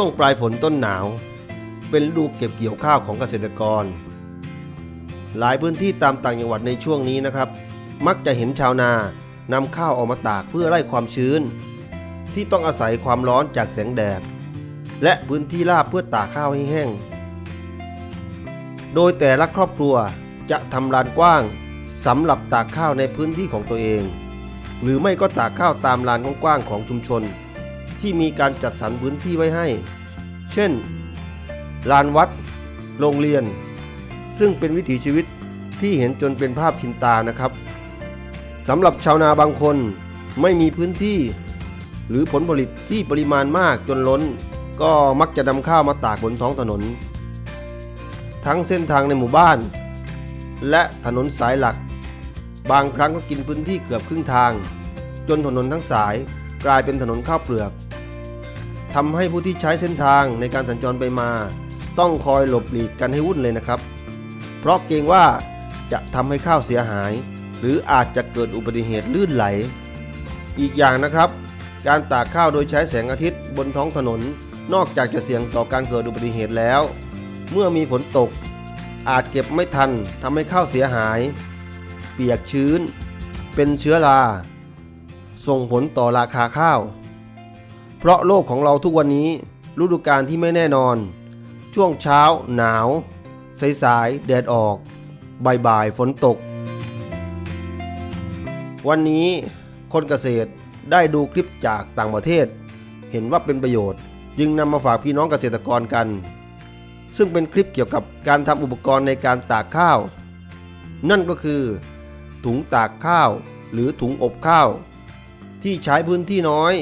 ช่วงปลายฝนต้นหนาว เป็นฤดูเก็บเกี่ยวข้าวของเกษตรกร หลายพื้นที่ตามต่างจังหวัดในช่วงนี้นะครับ มักจะเห็นชาวนานำข้าวออกมาตากเพื่อไล่ความชื้น ที่ต้องอาศัยความร้อนจากแสงแดด และพื้นที่ราบเพื่อตากข้าวให้แห้ง โดยแต่ละครอบครัวจะทำลานกว้างสำหรับตากข้าวในพื้นที่ของตัวเอง หรือไม่ก็ตากข้าวตามลานกว้างๆของชุมชน ที่มีการจัดสรรพื้นที่ไว้ให้ เช่น ลานวัด โรงเรียน ซึ่งเป็นวิถีชีวิตที่เห็นจนเป็นภาพชินตานะครับสำหรับชาวนาบางคนไม่มีพื้นที่ หรือผลผลิตที่ปริมาณมากจนล้น ก็มักจะนำข้าวมาตากบนท้องถนน ทั้งเส้นทางในหมู่บ้าน และถนนสายหลัก บางครั้งก็กินพื้นที่เกือบครึ่งทาง จนถนนทั้งสายกลายเป็นถนนข้าวเปลือก ทำให้ผู้ที่ใช้เส้นทางในการสัญจรไปมา ต้องคอยหลบหลีกกันให้วุ่นเลยนะครับ เพราะเกรงว่าจะทำให้ข้าวเสียหาย หรืออาจจะเกิดอุบัติเหตุลื่นไหล อีกอย่างนะครับ การตากข้าวโดยใช้แสงอาทิตย์บนท้องถนน นอกจากจะเสี่ยงต่อการเกิดอุบัติเหตุแล้ว เมื่อมีฝนตก อาจเก็บไม่ทันทำให้ข้าวเสียหาย เปียกชื้น เป็นเชื้อราส่งผลต่อราคาข้าว เพราะโลกของเราทุกวันนี้ฤดูกาลที่ไม่แน่นอน ช่วงเช้าหนาว สายๆแดดออก บ่ายๆฝนตก วันนี้คนเกษตรได้ดูคลิปจากต่างประเทศ เห็นว่าเป็นประโยชน์ จึงนำมาฝากพี่น้องเกษตรกรกัน ซึ่งเป็นคลิปเกี่ยวกับการทำอุปกรณ์ในการตากข้าว นั่นก็คือ ถุงตากข้าวหรือถุงอบข้าว ที่ใช้พื้นที่น้อย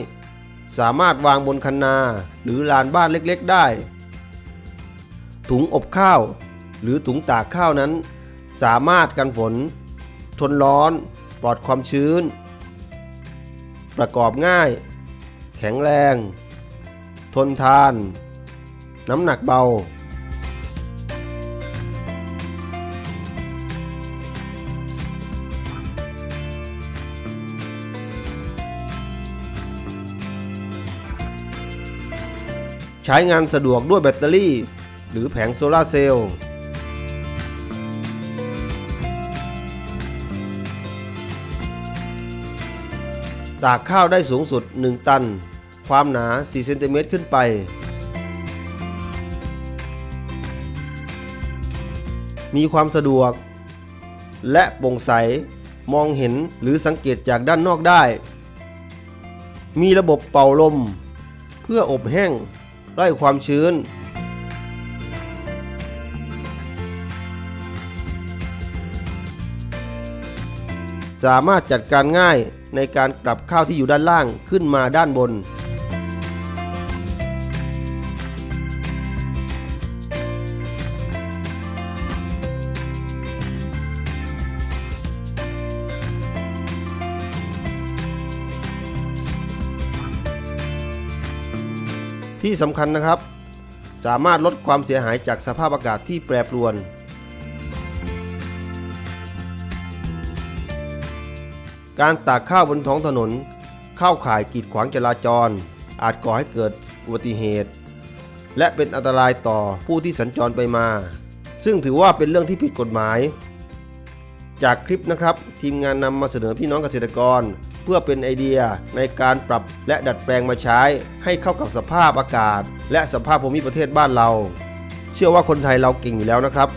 สามารถวางบนคันนาหรือลานบ้านเล็กๆได้ ถุงอบข้าว หรือถุงตากข้าวนั้น สามารถกันฝน ทนร้อน ปลอดความชื้น ประกอบง่าย แข็งแรง ทนทาน น้ำหนักเบา ใช้งานสะดวกด้วยแบตเตอรี่ หรือแผงโซลาร์เซลล์ตากข้าวได้สูงสุด 1 ตัน ความหนา 4 เซนติเมตรขึ้นไป มีความสะดวก และโปร่งใส มองเห็นหรือสังเกตจากด้านนอกได้ มีระบบเป่าลม เพื่ออบแห้ง ไล่ความชื้น สามารถจัดการง่ายในการกลับข้าวที่อยู่ด้านล่างขึ้นมาด้านบน ที่สำคัญนะครับ สามารถลดความเสียหายจากสภาพอากาศที่แปรปรวน การตากข้าวบนท้องถนน เข้าข่ายกีดขวางจราจร อาจก่อให้เกิดอุบัติเหตุ และเป็นอันตรายต่อผู้ที่สัญจรไปมา ซึ่งถือว่าเป็นเรื่องที่ผิดกฎหมาย จากคลิปนะครับ ทีมงานนำมาเสนอพี่น้องเกษตรกร เพื่อเป็นไอเดียในการปรับและดัดแปลงมาใช้ ให้เข้ากับสภาพอากาศ และสภาพภูมิประเทศบ้านเรา เชื่อว่าคนไทยเราเก่งอยู่แล้วนะครับ